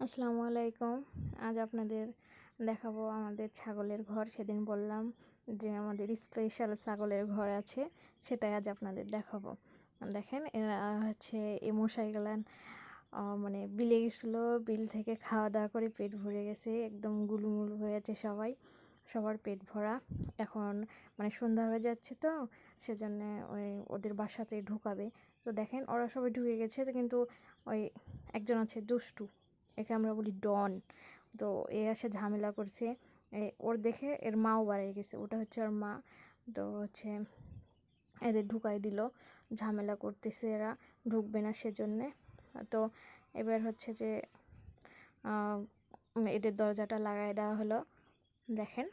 আসসালামু আলাইকুম। আজ আপনাদের দেখাবো আমাদের ছাগলের ঘর। সেদিন বললাম যে আমাদের স্পেশাল ছাগলের ঘর আছে, সেটাই আজ আপনাদের দেখাবো। দেখেন, এরা হচ্ছে এই মশাইগুলান মানে বিলে গেছিল, বিল থেকে খাওয়া দাওয়া করে পেট ভরে গেছে, একদম গুলুমুলু হয়েছে সবাই, সবার পেট ভরা। এখন মানে সন্ধ্যা হয়ে যাচ্ছে তো, সেজন্য ওই ওদের বাসাতে ঢুকাবে। তো দেখেন, ওরা সবাই ঢুকে গেছে, কিন্তু ওই একজন আছে দুষ্টু। একে আমরা বলি ডন। তো এ এসে ঝামেলা করছে। ওর দেখে এর মাও বাড়িয়ে গেছে। ওটা হচ্ছে ওর মা। তো হচ্ছে এদের ঢুকাই দিল। ঝামেলা করতেছে এরা। ঢুকবে না সেজন্যে। তো এবার হচ্ছে যে এদের দরজাটা লাগাই দেওয়া হলো। দেখেন।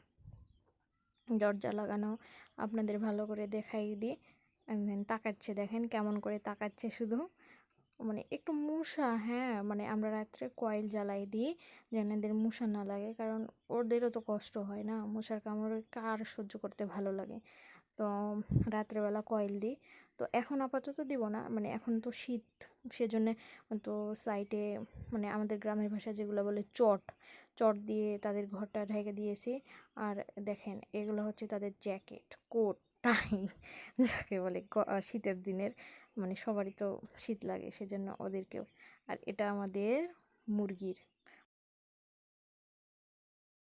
দরজা লাগানো। আপনাদের ভালো করে দেখাই দিই তাকাচ্ছে দেখেন কেমন করে তাকাচ্ছে শুধু। মানে একটু মশা হ্যাঁ মানে আমরা রাত্রে কয়েল জ্বালাই দিই যেন এদের মশা না লাগে, কারণ ওদেরও তো কষ্ট হয় না। মশার কামড় কার সহ্য করতে ভালো লাগে? তো রাত্রেবেলা কয়েল দিই। তো এখন আপাতত দিব না মানে এখন তো শীত, সেজন্যে তো সাইডে মানে আমাদের গ্রামের ভাষা যেগুলো বলে চট চট দিয়ে তাদের ঘরটা ঢেকে দিয়েছি। আর দেখেন, এগুলো হচ্ছে তাদের জ্যাকেট কোট টাই যাকে বলে শীতের দিনের মানে সবারই তো শীত লাগে, সেজন্য ওদেরকেও। আর এটা আমাদের মুরগির